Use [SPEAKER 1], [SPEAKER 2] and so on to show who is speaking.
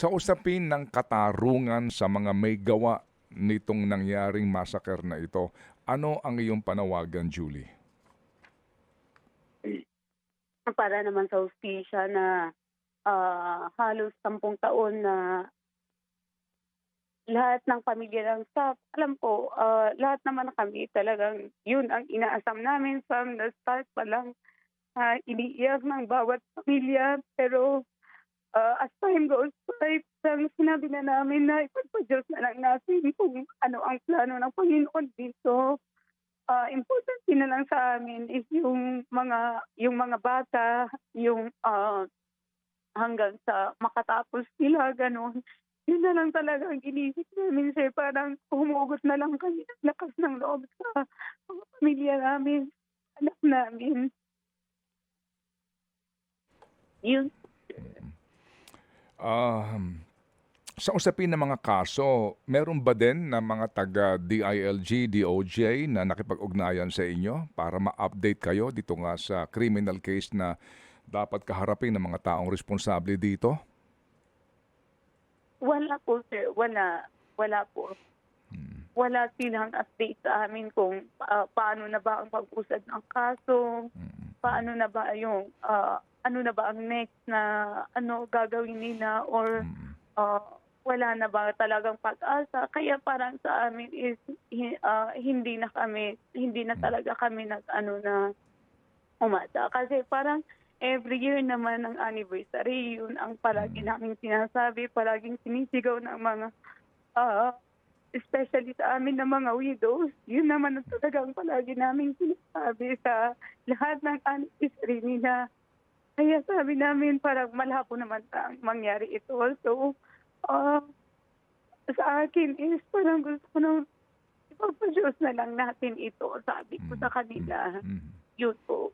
[SPEAKER 1] Sa usapin ng katarungan sa mga may gawa nitong nangyaring massacre na ito, ano ang iyong panawagan, Julie?
[SPEAKER 2] para naman sa hustisya na ah, halos sampung taon na lahat ng pamilya ng staff, alam po, ah, lahat naman kami talagang yun ang inaasam namin from the start pa lang. ah, iniiyak ng bawat pamilya pero ah, as time goes by, parang sinabi na namin na ipagpa-Diyos na lang natin kung ano ang plano ng Panginoon dito. Ah, importante na lang sa amin is yung mga yung mga bata, yung ah, hanggang sa makatapos sila, ganun. Yun na lang talaga ang inisip namin, sir. Parang humugot na lang kami ng lakas ng loob sa mga pamilya namin, anak namin. Yun.
[SPEAKER 1] Um, sa usapin ng mga kaso, meron ba din na mga taga DILG, DOJ na nakipag-ugnayan sa inyo para ma-update kayo dito nga sa criminal case na dapat kaharapin ng mga taong responsable dito?
[SPEAKER 2] Wala po, sir. Wala. Wala po. Wala silang update sa amin kung ah, paano na ba ang pag-usad ng kaso, paano na ba yung, ah, ano na ba ang next na ano gagawin nila or ah, wala na ba talagang pag-asa. Kaya parang sa amin is ah, hindi na kami, hindi na talaga kami nag ano na umasa. Kasi parang every year naman ng anniversary, yun ang palagi namin sinasabi, palaging sinisigaw ng mga, ah, especially sa amin ng mga widows, yun naman ang talagang palagi namin sinasabi sa lahat ng anniversary nila. Kaya sabi namin parang malabo naman ang mangyari ito. So, ah, sa akin is parang gusto ko nang ipagpa-Diyos na lang natin ito, sabi ko sa kanila.
[SPEAKER 1] Mm.
[SPEAKER 2] Yun po.